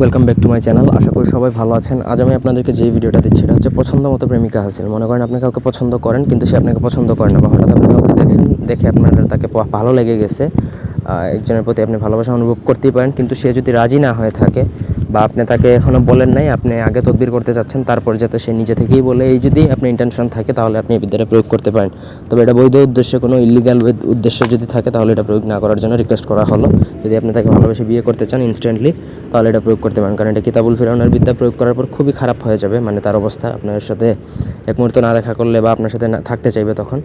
Welcome back to my channel আশা করি সবাই ভালো আছেন। আজ আমি আপনাদেরকে যে ভিডিওটা দিচ্ছি, এটা হচ্ছে পছন্দ মতো প্রেমিকা হাসিল। মনে করেন আপনি কাউকে পছন্দ করেন, কিন্তু সে আপনাকে পছন্দ করে না বা হঠাৎ আপনি কাউকে দেখছেন, দেখে আপনার তাকে ভালো লেগে গেছে। একজনের প্রতি আপনি ভালোবাসা অনুভব করতেই পারেন, কিন্তু সে যদি রাজি না হয়ে থাকে বা আপনি তাকে এখনও বলেন নাই, আপনি আগে তদবির করতে চাচ্ছেন তারপর যাতে সে নিজে থেকেই বলে, এই যদি আপনি ইন্টেনশন থাকে তাহলে আপনি এই বিদ্যাটা প্রয়োগ করতে পারেন। তবে এটা বৈধ উদ্দেশ্যে, কোনো ইলিগাল উদ্দেশ্য যদি থাকে তাহলে এটা প্রয়োগ না করার জন্য রিকোয়েস্ট করা হলো। যদি আপনি তাকে ভালোবেসে বিয়ে করতে চান ইনস্ট্যান্টলি তাহলে এটা প্রয়োগ করতে পারেন। কারণ এটা কিতাবুল ফিরাউনের বিদ্যা প্রয়োগ করার পর খুবই খারাপ হয়ে যাবে মানে তার অবস্থা আপনার সাথে এক মুহূর্ত না দেখা করলে বা আপনার সাথে না থাকতে চাইবে তখন।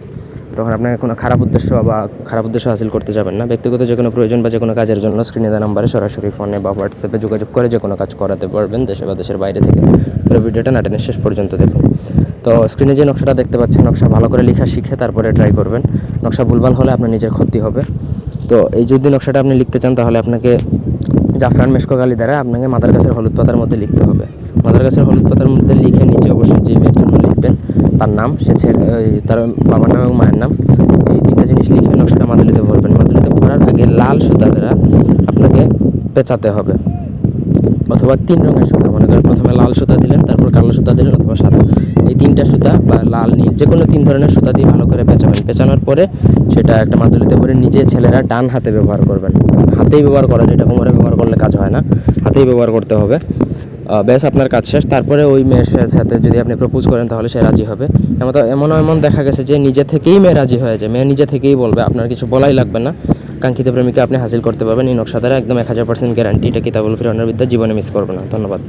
তখন আপনাকে কোনো খারাপ উদ্দেশ্য বা খারাপ উদ্দেশ্য হাসিল করতে যাবেন না। ব্যক্তিগত যে কোনো প্রয়োজন বা যে কোনো কাজের জন্য স্ক্রিনে দেওয়া নাম্বারে সরাসরি ফোনে বা হোয়াটসঅ্যাপে যোগাযোগ করে যে কোনো কাজ করাতে পারবেন দেশে বা দেশের বাইরে থেকে। পুরো ভিডিওটা নাটেনের শেষ পর্যন্ত দেখুন। তো স্ক্রিনে যে নকশাটা দেখতে পাচ্ছেন, নকশা ভালো করে লেখা, শিখে তারপরে ট্রাই করবেন। নকশা ভুলভাল হলে আপনার নিজের ক্ষতি হবে। তো এই যদি নকশাটা আপনি লিখতে চান, তাহলে আপনাকে জাফরান মেশকো গালি দ্বারা আপনাকে মাদার গাছের হলুদ পাতার মধ্যে লিখতে হবে। মাদার গাছের হলুদ পাতার মধ্যে লিখে নিচে অবশ্যই যে লিখবেন। তার নাম, সে ছেলে তার বাবার নাম এবং মায়ের নাম। এই তিনটা জিনিস লিখে নকশাটা মাদুলিতে ভরবেন। মাদুলিতে ভরার আগে লাল সুতা দ্বারা আপনাকে পেঁচাতে হবে। অথবা তিন রঙের সুতা, মনে করেন প্রথমে লাল সুতা দিলেন, তারপর কালো সুতা দিলেন অথবা সাদা। এই তিনটা সুতা বা লাল, নীল যে কোনো তিন ধরনের সুতা দিয়ে ভালো করে পেঁচাবেন। পেঁচানোর পরে সেটা একটা মাদুলিতে ভরে নিজে ছেলেরা ডান হাতে ব্যবহার করবেন। হাতেই ব্যবহার করা যায়, এটা কোমরে ব্যবহার করলে কাজ হয় না। হাতেই ব্যবহার করতে হবে। ব্যাস আপনার কাজ শেষ। তারপরে ওই মেয়ের সাথে যদি আপনি প্রপোজ করেন, তাহলে সে রাজি হবে। এমন এমন এমন দেখা গেছে যে নিজে থেকেই মেয়ে রাজি হয়ে যায়। মেয়ে নিজে থেকেই বলবে, আপনার কিছু বলাই লাগবে না। কাঙ্ক্ষিত প্রেমিকা আপনি হাসিল করতে পারবেন। এই নকশা দ্বারা একদম এক হাজার পার্সেন্ট গ্যারান্টি এটা কিতাবুল ফিরানোর বিদ্যা জীবনে মিস করবে না। ধন্যবাদ।